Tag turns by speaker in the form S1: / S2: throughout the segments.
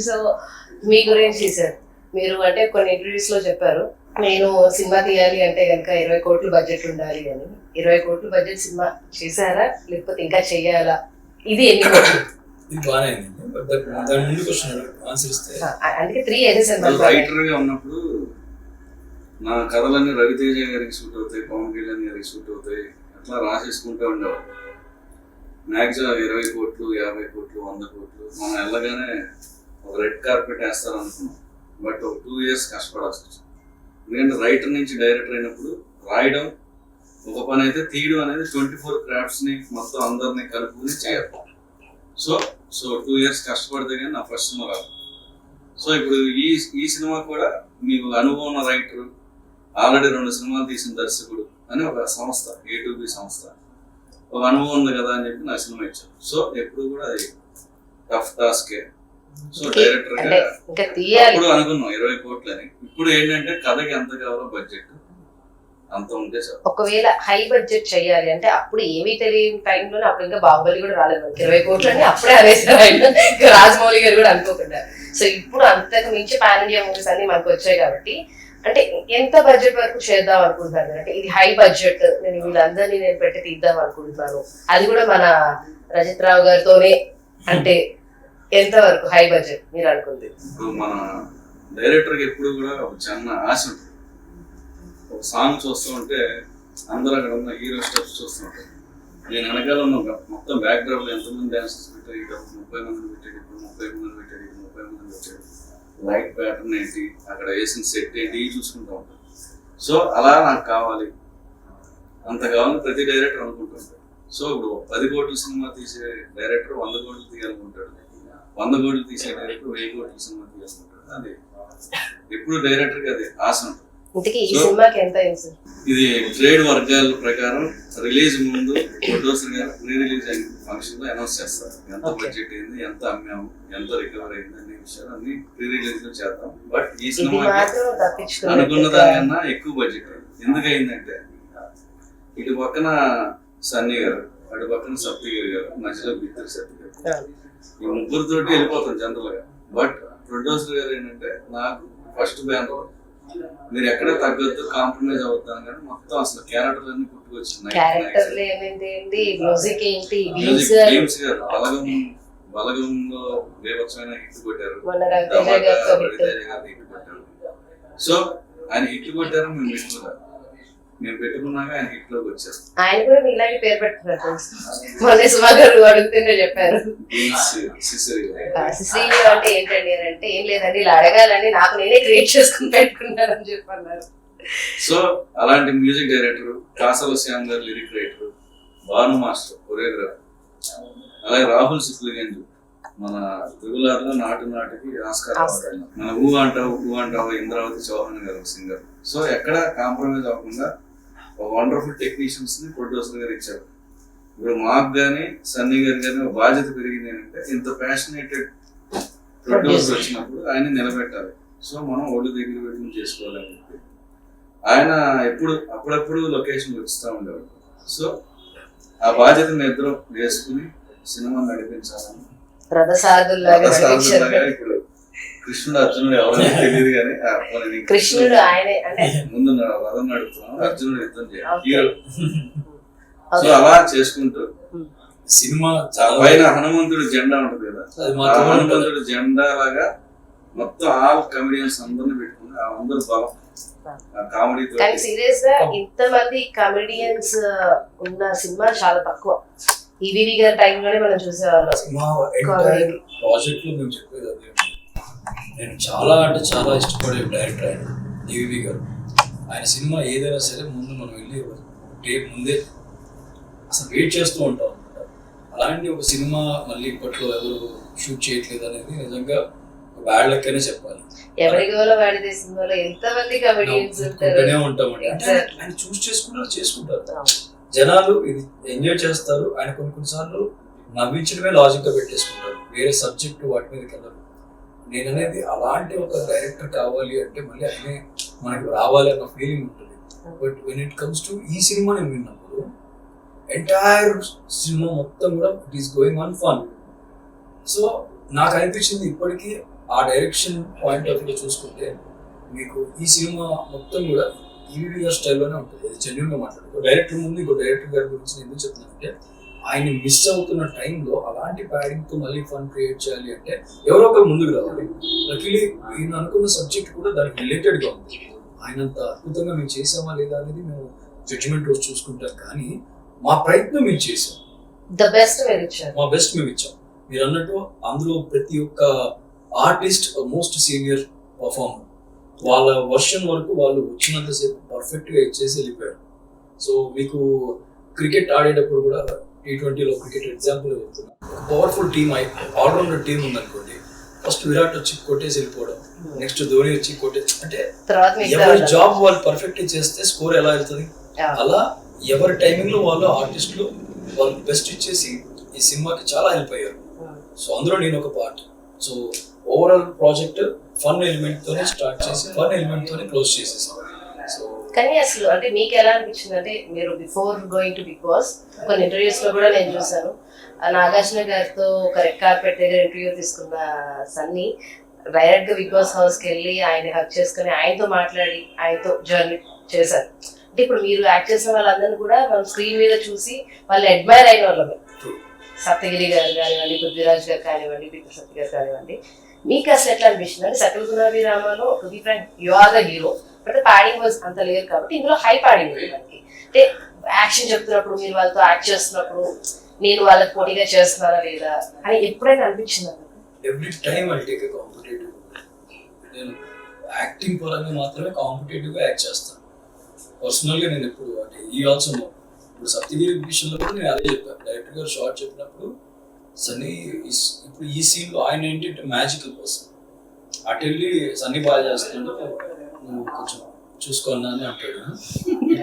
S1: So మీ గురించి sir మీరు అంటే కొన్ని ఇంటర్వ్యూస్లో చెప్పారు. నేను సినిమా తీయాలి అంటే కనుక ఇరవై కోట్లు బడ్జెట్ ఉండాలి అని. ఇరవై కోట్లు బడ్జెట్ సినిమా చేశారా? లేకపోతే ఇంకా చెయ్యాలా ఇది ఎన్ని కోట్లు?
S2: ఇది బాగానే అయింది బట్ దాని ముందు క్వశ్చన్ ఆన్సర్ ఇస్తే
S1: ఆ, అందుకే త్రీ వేసేసాను
S3: రైటర్గా ఉన్నప్పుడు నా కథలన్నీ రవితేజ గారికి సూట్ అవుతాయి పవన్ కళ్యాణ్ గారికి సూట్ అవుతాయి. అట్లా రాసేసుకుంటూ ఉండేవాడు మ్యాక్సిమం ఇరవై కోట్లు యాభై కోట్లు వంద కోట్లు. మనం వెళ్ళగానే ఒక రెడ్ కార్పెట్ వేస్తారు అనుకున్నాం బట్ ఒక టూ ఇయర్స్ కష్టపడాల్సి వచ్చింది. ఎందుకంటే రైటర్ నుంచి డైరెక్టర్ అయినప్పుడు రాయడం ఒక పని అయితే తీయడం అనేది ట్వంటీ ఫోర్ క్రాఫ్ట్స్ని మొత్తం అందరిని కలుపుకుని చేయాలి. సో సో టూ ఇయర్స్ కష్టపడితే కానీ నా ఫస్ట్ సినిమా రాదు. సో ఇప్పుడు ఈ ఈ సినిమా కూడా మీకు అనుభవం ఉన్న రైటర్ ఆల్రెడీ రెండు సినిమాలు తీసిన దర్శకుడు అని ఒక సంస్థ ఏ టు బి సంస్థ. ఒక అనుభవం ఉంది కదా అని చెప్పి నా సినిమా ఇచ్చాను సో ఎప్పుడు కూడా అది టఫ్ టాస్కే సో డైరెక్టర్
S1: అంటే
S3: గా
S1: ఇంకా తీయాలి.
S3: అప్పుడు అనుకున్నాం ఇరవై ఇప్పుడు ఏంటంటే కథకి ఎంత కావాలో బడ్జెట్ అంత ఉంటే సార్
S1: ఒకవేళ హై బడ్జెట్ చేయాలి అంటే అప్పుడు ఏమీ తెలియని టైంలోనే అప్పుడు ఇంకా బాహుబలి కూడా రాలేదు ఇరవై కోట్లు అని అప్పుడే అనేసారు ఆయన. రాజమౌళి గారు కూడా అనుకోకుండా. సో ఇప్పుడు అంతకు మించి పాన్ ఇండియా మూవీస్ అన్ని మనకు వచ్చాయి కాబట్టి అంటే ఎంత బడ్జెట్ వరకు చేద్దాం అనుకుంటున్నారు? అంటే ఇది హై బడ్జెట్ నేను వీళ్ళందరినీ నేను పెట్టి తీద్దాం అనుకుంటున్నాను. అది కూడా మన రజిత్ రావు గారితోనే అంటే ఎంత వరకు హై బడ్జెట్ మీరు అనుకుంది.
S3: ఇప్పుడు మన డైరెక్టర్కి ఎప్పుడు కూడా ఒక చిన్న ఆశ ఉంటుంది. ఒక సాంగ్ చూస్తూ ఉంటే అందరూ అక్కడ ఉన్న హీరో స్టెప్స్ చూస్తుంటారు నేను వెనకాల ఉన్న మొత్తం బ్యాక్ డ్రాప్ ఎంతమంది డాన్సర్స్ పెట్టారు? ఇక్కడ ముప్పై మంది పెట్టాడు ఇప్పుడు ముప్పై మంది పెట్టాడు ఇక్కడ ముప్పై మంది పెట్టాడు లైట్ ప్యాటర్న్ ఏంటి? అక్కడ వేసిన సెట్ ఏంటి? ఇవి చూసుకుంటూ ఉంటారు సో అలా నాకు కావాలి. అంత కావాలని ప్రతి డైరెక్టర్ అనుకుంటుంటాడు సో ఇప్పుడు పది కోట్ల సినిమా తీసే డైరెక్టర్ వంద కోట్లు తీయాలనుకుంటాడు. వంద కోట్లు తీసే డైరెక్టర్ వెయ్యి కోట్ల సినిమా తీయాలనుకుంటాడు అది ఎప్పుడు డైరెక్టర్కి అది ఆశ ఉంటుంది.
S1: అయింది
S3: ఇది ట్రేడ్ వర్గాల ప్రకారం రిలీజ్ ముందు ప్రొడ్యూసర్ గారు ప్రీ రిలీజ్ అయిన ఫంక్షన్లో అనౌన్స్ చేస్తారు. ఎంత. బడ్జెట్ అయింది ఎంత అమ్మాము ఎంత రికవర్ అయింది అనే విషయాలు అన్ని ప్రీ రిలీజ్లో చేద్దాం. బట్ ఈ సినిమా అనుకున్న దానికన్నా ఎక్కువ బడ్జెట్ ఎందుకు అయిందంటే ఇటు పక్కన సన్నీ గారు అటు పక్కన సప్తగిరి గారు మధ్యలో బిత్తరి సత్య గారు ఈ ముగ్గురితోటి వెళ్ళిపోతాం జనరల్గా బట్ ప్రొడ్యూసర్ గారు ఏంటంటే నాకు ఫస్ట్ బ్యానర్ మీరు ఎక్కడ తగ్గద్దు కాంప్రమైజ్ అవుతాను కానీ మొత్తం అసలు క్యారెక్టర్ అన్ని పుట్టుకొచ్చింది
S1: క్యారెక్టర్లు ఏమైంది ఏంటి? మ్యూజిక్ ఏంటి? బీట్స్
S3: మ్యూజిక్ గేమ్స్ గారు బలగం బలగంలో హిట్ కొట్టారు.
S1: రవితేజ
S3: గారు హిట్ సో ఆయన హిట్ కొట్టారు మేము మేము పెట్టుకున్నాక ఆయన హిట్లోకి వచ్చారు
S1: ఆయన కూడా ఇలాంటి పేరు పెట్టుకున్నారు అడుగుతుంటే చెప్పారు. శ్రీని అంటే ఏంటండి అని అంటే ఏం లేదండి ఇలా అడగాలని నాకు నేనే క్రియేట్ చేసుకుని పెట్టుకున్నానని చెప్పన్నారు.
S3: సో అలాంటి మ్యూజిక్ డైరెక్టర్ కాసల శ్యామ్ గారు lyric writer Bhanu master choreographer అలాగే రాహుల్ సిప్లిగంజ్ మన తెలుగులారులో నాటు నాటికి ఆస్కార్. మన ఊ అంటావు ఊ అంటావు ఇంద్రావతి చౌహాన్ గారు సింగర్ సో ఎక్కడ కాంప్రమైజ్ అవ్వకుండా వండర్ఫుల్ టెక్నీషియన్స్ని ప్రొడ్యూసర్ గారు ఇచ్చారు. ఇప్పుడు మాకు కానీ సన్నీ గారు కానీ ఒక బాధ్యత పెరిగింది ఏంటంటే ఇంత ప్యాషనేటెడ్ ప్రొడ్యూసర్ వచ్చినప్పుడు ఆయన నిలబెట్టాలి. సో మనం ఒళ్ళు దగ్గర పెట్టుకుని చేసుకోవాలని చెప్పి. ఆయన ఎప్పుడు అప్పుడప్పుడు లొకేషన్ వస్తూ ఉండేవాడు. సో ఆ బాధ్యతను ఇద్దరం వేసుకుని సినిమా నడిపించాలని ఇప్పుడు కృష్ణుడు అర్జునుడు ఎవరైనా తెలియదు కానీ
S1: కృష్ణుడు ఆయనే. అంటే
S3: ముందు నా రథం నడుపుతున్నాం అర్జునుడు యుద్ధం చేయాలి. హీరో. సో. అలా చేసుకుంటూ
S2: సినిమా చాలా
S3: పైన హనుమంతుడు జెండా ఉంటది కదా. హనుమంతుడు జెండా లాగా మొత్తం ఆల్ కమెడియన్స్ అందరిని పెట్టుకుని ఆ అందరు బలం. కామెడీ
S1: కానీ సీరియస్గా ఇంతమంది కమెడియన్స్ ఉన్న సినిమా చాలా తక్కువ. ఈవీవి గారి టైంలోనే మనం చూసేవాళ్ళం.
S2: ప్రాజెక్ట్లో మేము చెప్పేది నేను చాలా అంటే చాలా ఇష్టపడే డైరెక్టర్ ఆయన డివివి గారు. ఆయన సినిమా ఏదైనా సరే ముందు మనం వెళ్ళి టేప్ ముందే అసలు వెయిట్ చేస్తూ ఉంటాం అలాంటి ఒక సినిమా మళ్ళీ ఇప్పట్లో ఎవరు షూట్ చేయట్లేదు అనేది నిజంగా బ్యాడ్ చెప్పాలి.
S1: ఎంతమంది కమెడియన్స్ ఉంటారు?
S2: ఉంటూనే ఉంటామండి అంటే ఆయన- ఆయన చూస్ చేసుకుంటారు చేసుకుంటారు. జనాలు ఇది ఎంజాయ్ చేస్తారు. ఆయన కొన్ని కొన్నిసార్లు నవ్వించడమే లాజిక్గా పెట్టేసుకుంటారు. వేరే సబ్జెక్ట్ వాటి మీదకి వెళ్ళరు. నేను అనేది అలాంటి ఒక డైరెక్టర్ కావాలి అంటే మళ్ళీ ఆయనే మనకి రావాలి అన్న ఫీలింగ్ ఉంటుంది. But when it comes to ఈ సినిమా నేను విన్నప్పుడు ఎంటైర్ సినిమా మొత్తం కూడా it is going on fun so నాకు అనిపించింది ఇప్పటికీ ఆ డైరెక్షన్ పాయింట్ ఆఫ్ వ్యూ చూసుకుంటే మీకు ఈ సినిమా మొత్తం కూడా ఈవీవి గారి స్టైల్లోనే ఉంటుంది. అది జెన్యున్గా డైరెక్టర్ ముందు ఇంకో డైరెక్టర్ గారి గురించి ఎందుకు చెప్తున్నానంటే ఆయన మిస్ అవుతున్న టైంలో అలాంటి ప్యాడింగ్తో మళ్ళీ ఫన్ క్రియేట్ చేయాలి అంటే ఎవరో ఒకరు ముందుకు రావాలి. లక్కీలీ ఈయన అనుకున్న సబ్జెక్ట్ కూడా దానికి రిలేటెడ్గా ఉంది. ఆయన అంత అద్భుతంగా మేము చేసామా లేదా అనేది మేము జడ్జిమెంట్ రోజు చూసుకుంటాం. కానీ మా ప్రయత్నం మేము చేసాం మా బెస్ట్ మేము ఇచ్చాం. మీరు అన్నట్టు అందులో ప్రతి ఒక్క ఆర్టిస్ట్ మోస్ట్ సీనియర్ పర్ఫార్మర్ వాళ్ళ వర్షన్ వరకు వాళ్ళు వచ్చినంతసేపు పర్ఫెక్ట్గా ఇచ్చేసి వెళ్ళిపోయారు. సో మీకు క్రికెట్ ఆడేటప్పుడు కూడా టీ ట్వంటీలో క్రికెట్ ఎగ్జాంపుల్ చెప్తున్నా. Powerful team all rounder team ఉందనుకోండి ఫస్ట్ విరాట్ వచ్చి కొట్టేసి వెళ్ళిపోవడం నెక్స్ట్ ధోని వచ్చి కొట్టేసి అంటే ఎవరి జాబ్ వాళ్ళు పర్ఫెక్ట్ చేస్తే స్కోర్ ఎలా వెళ్తుంది? అలా ఎవరి టైమింగ్లో వాళ్ళు ఆర్టిస్టులు వాళ్ళు బెస్ట్ ఇచ్చేసి ఈ సినిమాకి చాలా హెల్ప్ అయ్యారు. సో అందులో నేను ఒక part so overall project fun element తోనే స్టార్ట్ చేసి ఫన్ ఎలిమెంట్ తోనే క్లోజ్ చేసేసాం. సో
S1: కానీ అసలు అంటే మీకు ఎలా అనిపించింది? అంటే మీరు before going to Bigg Boss కొన్ని ఇంటర్వ్యూస్లో కూడా నేను చూసాను నాగార్జున గారితో ఒక రెడ్ కార్పెట్ దగ్గర ఇంటర్వ్యూ తీసుకున్న సన్నీ డైరెక్ట్గా బిగ్ బాస్ హౌస్కి వెళ్ళి ఆయన హక్ చేసుకుని ఆయనతో మాట్లాడి ఆయనతో జర్నీ చేశారు. అంటే ఇప్పుడు మీరు యాక్ట్ చేసిన వాళ్ళందరినీ కూడా మనం స్క్రీన్ మీద చూసి వాళ్ళు అడ్మైర్ అయిన వాళ్ళమే. సత్యగిరి గారు కానివ్వండి పృథ్వీరాజ్ గారు కానివ్వండి పీటర్ సత్య గారు కానివ్వండి. మీకు అసలు ఎట్లా అనిపిస్తుంది అంటే సకల గుణాభి రామాలో ఒక different you are the hero but padding was అంత లేదు కాబట్టి ఇందులో హై ప్యాడింగ్ ఉంది మనకి. అంటే యాక్షన్ చెప్తున్నప్పుడు మీరు వాళ్ళతో యాక్ట్ చేస్తున్నప్పుడు నేను వాళ్ళకి పోటీగా చేస్తున్నారా లేదా అని ఎప్పుడైనా అనిపించింది
S2: every time I take competitive నేను యాక్టింగ్ పరంగా మాత్రమే కాంపిటేటివ్గా యాక్ట్ చేస్తాను. పర్సనల్గా నేను ఎప్పుడు అంటే ఈ ఆల్సో ఇప్పుడు సత్యగిరి విషయంలో కూడా నేను అదే చెప్పాను. డైరెక్టర్ గారు షార్ట్ చెప్పినప్పుడు సన్నీ ఈ- ఇప్పుడు ఈ సీన్లో ఆయన ఏంటంటే మ్యాజికల్ పర్సన్ అటు వెళ్ళి సన్నీ బాగా చేస్తున్నాడు నువ్వు కొంచెం అని అంటాడు.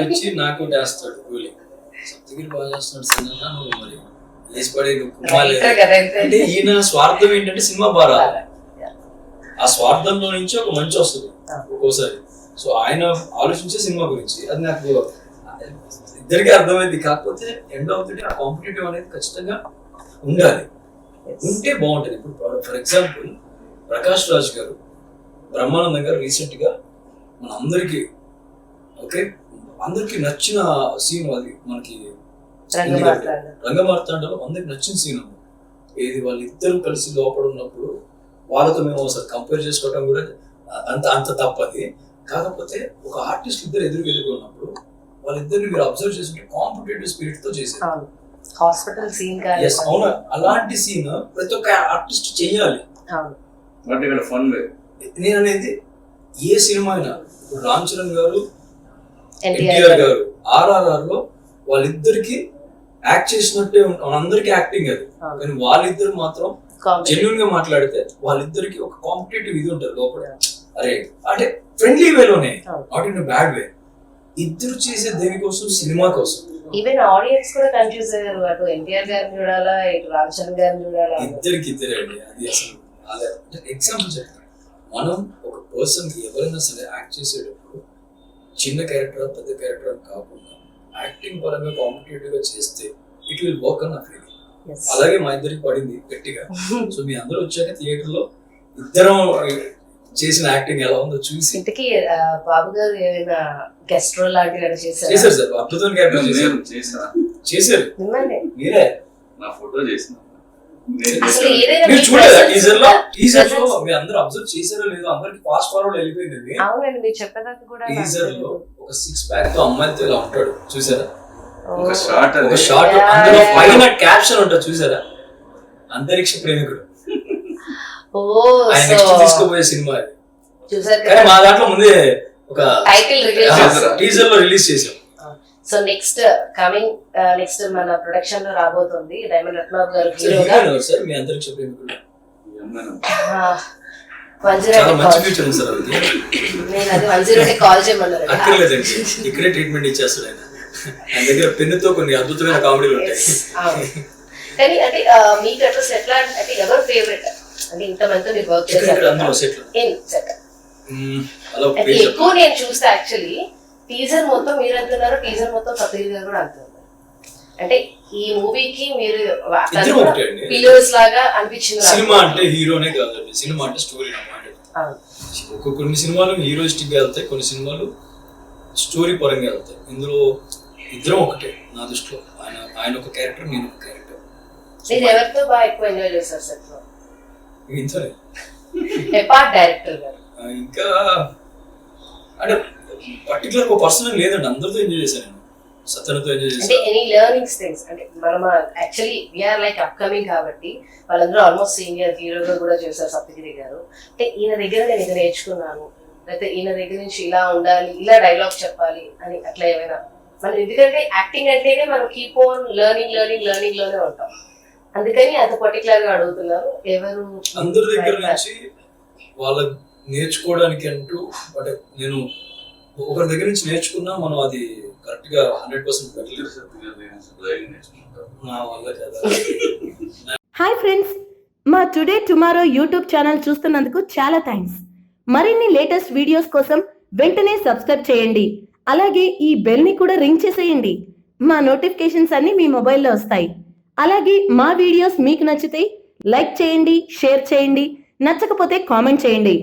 S2: వచ్చి నాకు వేస్తాడు కూలి. సప్తగిరి బాగా చేస్తున్నాడు అన్న నువ్వు మరి. వేసి పడి నువ్వు కుమ్మాలి.
S1: Writer కదా అయితే.
S2: అంటే ఈయన స్వార్థం ఏంటంటే సినిమా బాగా. ఆ స్వార్థంలో నుంచి ఒక మంచి వస్తుంది ఒక్కోసారి. సో ఆయన ఆలోచించే సినిమా గురించి అది నాకు ఇద్దరికి అర్థమైంది. కాకపోతే ఎండ్ ఆఫ్ ది డే ఆ కాంపిటేటివ్ అనేది ఖచ్చితంగా ఉండాలి. ఉంటే బాగుంటుంది. ఇప్పుడు ఫర్ ఎగ్జాంపుల్ ప్రకాష్ రాజ్ గారు బ్రహ్మానందం గారు రీసెంట్గా మన అందరికి ఓకే? అందరికి నచ్చిన సీన్ అది మనకి
S1: రంగమార్తాండ.
S2: రంగమార్తాండలో అందరికి నచ్చిన సీన్ ఏది వాళ్ళిద్దరూ కలిసి లోపల ఉన్నప్పుడు వాళ్ళతో మేము ఒకసారి కంపేర్ చేసుకోవడం కూడా అంత అంత తప్పది. కాకపోతే ఒక ఆర్టిస్ట్ ఇద్దరు ఎదురు ఎదురుగా ఉన్నప్పుడు వాళ్ళిద్దరిని మీరు అబ్జర్వ్ చేస్తుంటే కాంపిటేటివ్ స్పిరిట్తో చేశారు.
S1: హాస్పిటల్ సీన్
S2: అవును? అలాంటి సీన్ ప్రతి ఒక్క ఆర్టిస్ట్ చేయాలి.
S1: అవును.
S3: బట్ ఇక్కడ ఫన్ వే?
S2: నేను అనేది ఏ సినిమా అయినా ఇప్పుడు రామ్ చరణ్ గారు
S1: ఎన్టీఆర్
S2: గారు. ఆర్ఆర్ఆర్లో వాళ్ళిద్దరికి యాక్ట్ చేసినట్టే మనందరికి యాక్టింగ్ అది. కానీ వాళ్ళిద్దరు మాత్రం జెన్యున్గా మాట్లాడితే వాళ్ళిద్దరికి ఒక కాంపిటేటివ్ ఇది ఉంటుంది లోపల. అరే అంటే ఫ్రెండ్లీ వేలోనే. నాట్ ఇన్ బ్యాడ్ వే ఇద్దరు చేసే దేనికోసం? సినిమా కోసం.
S1: ఈవెన్ ఆడియన్స్ కూడా కన్ఫ్యూజ్ అయ్యారు. అటు ఎన్టీఆర్ గారిని చూడాలా ఇటు రామ్ చరణ్ గారిని చూడాలా.
S2: ఇద్దరికి ఇద్దరే అండి. అది అసలు ఎగ్జాంపుల్ చెప్తాను మనం ఒక పర్సన్ ఎవరైనా సరే యాక్ట్ చేసేటప్పుడు చిన్న క్యారెక్టర్ పెద్ద క్యారెక్టర్ కాకుండా యాక్టింగ్ పరంగా కాంపిటేటివ్గా చేస్తే ఇట్ విల్ వర్క్ అని నా ఫీలింగ్. అలాగే మా ఇద్దరికి పడింది గట్టిగా. సో మీ అందరూ వచ్చాక థియేటర్లో ఇద్దరం చేసిన యాక్టింగ్ ఎలా ఉందో చూసి
S1: ఇంతకీ బాబు గారు ఏమైనా గెస్ట్ రోల్ లాంటివి ఏమైనా చేశారా?
S2: చేశారు సార్. క్యారెక్టర్ చేశారు చేశారు. మీరే?
S3: నా ఫోటో చేసిన నేను
S1: అసలు
S3: చేశాను.
S1: ఏదైనా
S2: మీరు చూడలేదా? టీజర్లో?
S1: టీజర్లో?
S2: మీరు అందరూ అబ్జర్వ్ చేశారో లేదో అందరికి ఫాస్ట్ ఫార్వర్డ్ వెళ్ళిపోయింది
S1: అవునండి మీరు చెప్పేదాకా కూడా టీజర్లో.
S2: ఒక సిక్స్ ప్యాక్తో అమ్మాయితో ఇలా ఉంటాడు. చూసారా?
S3: ఒక. షార్ట్
S2: ఒక షార్ట్ అందులో. పైన క్యాప్షన్ ఉంటుంది చూసారా? అంతరిక్ష ప్రేమికుడు.
S1: ఓ
S2: ఆయన
S1: సో
S2: నెక్స్ట్ తీసుకోబోయే సినిమా
S1: చూసారు
S2: కానీ
S1: కదా.
S2: మా దాంట్లో ముందే ఒక
S1: టైటిల్?
S2: టీజర్లో రిలీజ్ చేసాం
S1: సో నెక్స్ట్ కమింగ్ నెక్స్ట్ మన ప్రొడక్షన్లో రాబోతుంది డైమండ్ రత్నాబ్ గారు హీరోగా కాల్
S2: ఫ్యూచర్ ఉంది సార్ అది
S1: నేను అది వన్ జీరో కాల్ చేయమన్నారు.
S2: అక్కర్లేదండి. ఇక్కడే ట్రీట్మెంట్ ఇచ్చేస్తాడు ఆయన. ఆయన దగ్గర పెన్నుతో కొన్ని అద్భుతమైన కామెడీలు ఉంటాయి.
S1: కానీ అంటే మీకు అడ్రస్ ఎట్లా అంటే ఎవరు ఫేవరెట్ అంటే ఇంతమందితో మీరు వర్క్ చేశారు.
S2: అలా
S1: ఎక్కువ నేను చూస్తే యాక్చువల్లీ టీజర్ మొత్తం మీరు అంటున్నారు టీజర్ మొత్తం సత్యగిరి గారు కూడా అంటున్నారు. అంటే ఈ మూవీకి మీరు పిల్లర్స్ లాగా అనిపించింది.
S2: సినిమా అంటే హీరోనే కాదండి సినిమా అంటే స్టోరీ కొన్ని సినిమాలు హీరోయిస్టిక్గా వెళ్తాయి కొన్ని సినిమాలు స్టోరీ పరంగా వెళ్తాయి. ఇందులో ఇద్దరం ఒకటే నా దృష్టిలో. ఆయన ఆయన ఒక క్యారెక్టర్ నేను ఒక క్యారెక్టర్
S1: ఎవరితో బాగా ఎక్కువ ఎంజాయ్ చేశారు ఎపార్ట్ డైరెక్టర్ గారు.
S2: ఇంకా అంటే పర్టికులర్ ఒక పర్సన్ లేదండి అందరితో ఎంజాయ్ చేశాను నేను. సత్యనతో ఎంజాయ్
S1: అంటే
S2: చేశాను
S1: ఎనీ లెర్నింగ్స్ థింగ్స్ అంటే మనం యాక్చువల్లీ వీఆర్ లైక్ అప్కమింగ్ కాబట్టి వాళ్ళందరూ ఆల్మోస్ట్ సీనియర్ హీరోగా కూడా చేశారు సప్తగిరి గారు. అంటే ఈయన దగ్గర నేను ఇది నేర్చుకున్నాను. లేకపోతే ఈయన దగ్గర నుంచి ఇలా ఉండాలి ఇలా డైలాగ్ చెప్పాలి అని అట్లా ఏమైనా. మనం ఎందుకంటే యాక్టింగ్ అంటేనే మనం కీప్ ఆన్ లెర్నింగ్ లెర్నింగ్ లెర్నింగ్లోనే ఉంటాం. అందుకని అంత పర్టికులర్గా అడుగుతున్నారు. ఎవరు
S2: అందరి దగ్గర నుంచి వాళ్ళ నేర్చుకోవడానికి అంటూ అంటే నేను ఒకరి దగ్గర నుంచి నేర్చుకున్నా మనం అది కరెక్ట్గా హండ్రెడ్ పర్సెంట్
S4: హాయ్ ఫ్రెండ్స్ మా టుడే టుమారో యూట్యూబ్ ఛానల్ చూస్తున్నందుకు చాలా థ్యాంక్స్ మరిన్ని లేటెస్ట్ వీడియోస్ కోసం వెంటనే సబ్స్క్రైబ్ చేయండి. అలాగే ఈ బెల్ని కూడా రింగ్ చేసేయండి. మా నోటిఫికేషన్స్ అన్నీ మీ మొబైల్లో వస్తాయి. అలాగే మా వీడియోస్ మీకు నచ్చితే లైక్ చేయండి షేర్ చేయండి. నచ్చకపోతే కామెంట్ చేయండి.